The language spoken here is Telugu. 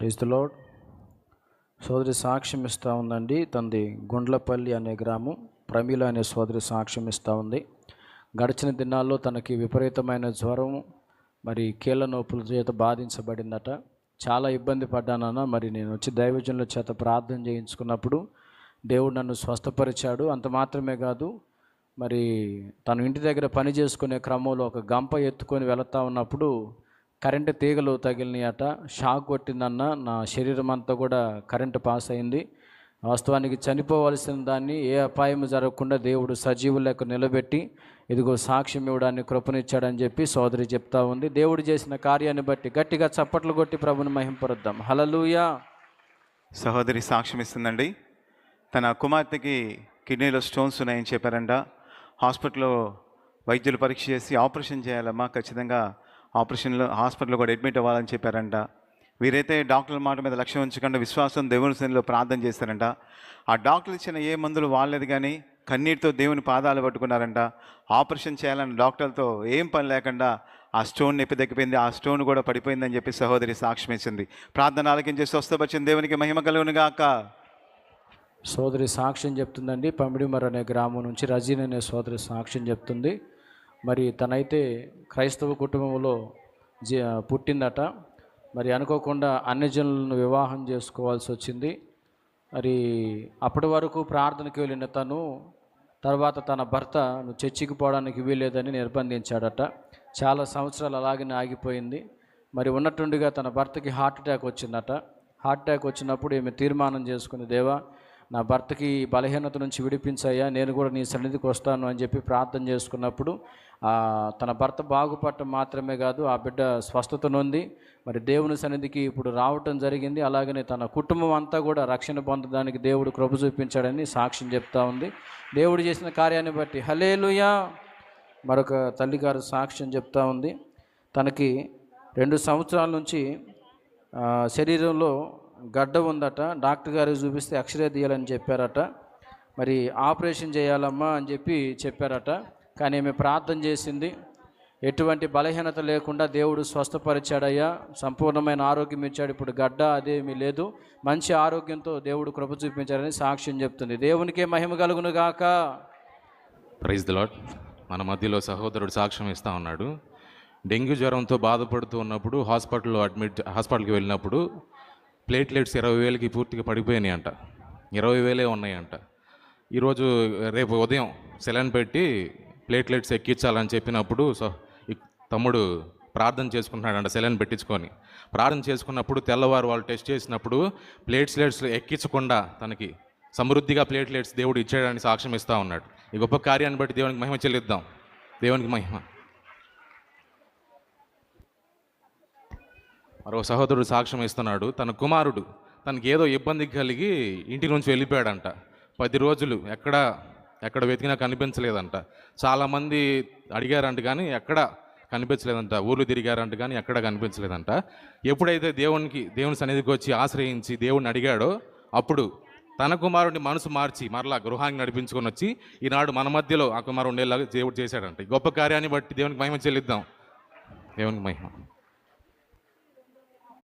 క్రీస్తులోడ్ సోదరి సాక్ష్యం ఇస్తూ ఉందండి తనది గుండ్లపల్లి అనే గ్రామం. ప్రమీల అనే సోదరి సాక్ష్యం ఇస్తూ ఉంది. గడిచిన దినాల్లో తనకి విపరీతమైన జ్వరం మరి కీళ్ళ నొప్పుల చేత బాధించబడిందట. చాలా ఇబ్బంది పడ్డానన్న మరి నేను వచ్చి దైవజనుల చేత ప్రార్థన చేయించుకున్నప్పుడు దేవుడు నన్ను స్వస్థపరిచాడు. అంత మాత్రమే కాదు మరి తను ఇంటి దగ్గర పని చేసుకునే క్రమంలో ఒక గంప ఎత్తుకొని వెళుతూ ఉన్నప్పుడు కరెంటు తీగలు తగిలినాయట షాక్ కొట్టిందన్న నా శరీరం అంతా కూడా కరెంటు పాస్ అయింది. వాస్తవానికి చనిపోవలసిన దాన్ని ఏ అపాయం జరగకుండా దేవుడు సజీవు నిలబెట్టి ఇదిగో సాక్ష్యం ఇవ్వడానికి కృపనిచ్చాడని చెప్పి సోదరి చెప్తా ఉంది. దేవుడు చేసిన కార్యాన్ని బట్టి గట్టిగా చప్పట్లు కొట్టి ప్రభుని మహింపరుద్దాం. హలలుయా సహోదరి సాక్ష్యం ఇస్తుందండి. తన కుమార్తెకి కిడ్నీలో స్టోన్స్ ఉన్నాయని చెప్పారంట. హాస్పిటల్లో వైద్యులు పరీక్ష చేసి ఆపరేషన్ చేయాలమ్మా ఖచ్చితంగా ఆపరేషన్లో హాస్పిటల్లో కూడా అడ్మిట్ అవ్వాలని చెప్పారంట. వీరైతే డాక్టర్ల మాట మీద లక్ష్యం ఉంచకుండా విశ్వాసం దేవుని సన్నిధిలో ప్రార్థన చేస్తారంట. ఆ డాక్టర్లు ఇచ్చిన ఏ మందులు వాడలేదు కానీ కన్నీటితో దేవుని పాదాలు పట్టుకున్నారంట. ఆపరేషన్ చేయాలని డాక్టర్లతో ఏం పని లేకుండా ఆ స్టోన్ నొప్పి దక్కిపోయింది ఆ స్టోన్ కూడా పడిపోయిందని చెప్పి సహోదరి సాక్ష్యం ఇచ్చింది. ప్రార్థన ఆలకించి స్వస్థపరిచిన దేవునికి మహిమ కలుగునుగాక సోదరి సాక్ష్యం చెప్తుందండి. పంబిడిమర్ అనే గ్రామం నుంచి రజీన్ అనే సోదరి సాక్ష్యం చెప్తుంది. మరి తనైతే క్రైస్తవ కుటుంబంలో పుట్టిందట. మరి అనుకోకుండా అన్యజనులను వివాహం చేసుకోవాల్సి వచ్చింది. మరి అప్పటి వరకు ప్రార్థనకి వెళ్ళిన తను తర్వాత తన భర్త చర్చికి పోవడానికి వీల్లేదని నిర్బంధించాడట. చాలా సంవత్సరాలు అలాగే ఆగిపోయింది. మరి ఉన్నట్టుండిగా తన భర్తకి హార్ట్ అటాక్ వచ్చిందట. హార్ట్ అటాక్ వచ్చినప్పుడు ఈమె తీర్మానం చేసుకుని దేవా నా భర్తకి బలహీనత నుంచి విడిపించాయా నేను కూడా నీ సన్నిధికి వస్తాను అని చెప్పి ప్రార్థన చేసుకున్నప్పుడు తన భర్త బాగుపడటం మాత్రమే కాదు ఆ బిడ్డ స్వస్థత నొంది మరి దేవుని సన్నిధికి ఇప్పుడు రావటం జరిగింది. అలాగనే తన కుటుంబం అంతా కూడా రక్షణ పొందడానికి దేవుడు కృప చూపించాడని సాక్ష్యం చెప్తా ఉంది. దేవుడు చేసిన కార్యాన్ని బట్టి హలేలుయా మరొక తల్లిగారు సాక్ష్యం చెప్తా ఉంది. తనకి రెండు సంవత్సరాల నుంచి శరీరంలో గడ్డ ఉందట డాక్టర్ గారికి చూపిస్తే ఎక్స్రే తీయాలని చెప్పారట. మరి ఆపరేషన్ చేయాలమ్మా అని చెప్పి చెప్పారట. కానీ ఆమె ప్రార్థన చేసింది. ఎటువంటి బలహీనత లేకుండా దేవుడు స్వస్థపరిచాడయ్యా. సంపూర్ణమైన ఆరోగ్యం ఇచ్చాడు. ఇప్పుడు గడ్డ అదేమీ లేదు. మంచి ఆరోగ్యంతో దేవుడు కృప చూపించాడని సాక్ష్యం చెప్తుంది. దేవునికే మహిమ కలుగును గాక. ప్రైజ్ ద లాడ్ మన మధ్యలో సహోదరుడు సాక్ష్యం ఇస్తా ఉన్నాడు. డెంగ్యూ జ్వరంతో బాధపడుతూ ఉన్నప్పుడు హాస్పిటల్లో అడ్మిట్ హాస్పిటల్కి వెళ్ళినప్పుడు ప్లేట్లెట్స్ ఇరవై వేలకి పూర్తిగా పడిపోయినాయి అంట ఇరవై వేలే ఉన్నాయంట. ఈరోజు రేపు ఉదయం సెలన్ పెట్టి ప్లేట్లెట్స్ ఎక్కించాలని చెప్పినప్పుడు సో తమ్ముడు ప్రార్థన చేసుకుంటున్నాడంట సెలన్ పెట్టించుకొని. ప్రార్థన చేసుకున్నప్పుడు తెల్లవారు వాళ్ళు టెస్ట్ చేసినప్పుడు ప్లేట్లెట్స్ ఎక్కించకుండా తనకి సమృద్ధిగా ప్లేట్లెట్స్ దేవుడు ఇచ్చాడని సాక్ష్యం ఇస్తా ఉన్నాడు. ఈ గొప్ప కార్యాన్ని బట్టి దేవునికి మహిమ చెల్లిద్దాం. దేవునికి మహిమ. మరో సహోదరుడు సాక్ష్యం ఇస్తున్నాడు. తన కుమారుడు తనకి ఏదో ఇబ్బంది కలిగి ఇంటి నుంచి వెళ్ళిపోయాడంట. పది రోజులు ఎక్కడ ఎక్కడ వెతికినా కనిపించలేదంట. చాలామంది అడిగారంట కానీ ఎక్కడ కనిపించలేదంట. ఊర్లు తిరిగారంట కానీ ఎక్కడ కనిపించలేదంట. ఎప్పుడైతే దేవునికి దేవుని సన్నిధికి వచ్చి ఆశ్రయించి దేవుణ్ణి అడిగాడో అప్పుడు తన కుమారుడిని మనసు మార్చి మరలా గృహానికి నడిపించుకొని వచ్చి ఈనాడు మన మధ్యలో ఆ కుమారుడు ఉండేలాగా దేవుడు చేశాడంట. గొప్ప కార్యాన్ని బట్టి దేవునికి మహిమ చెల్లిద్దాం. దేవునికి మహిమ.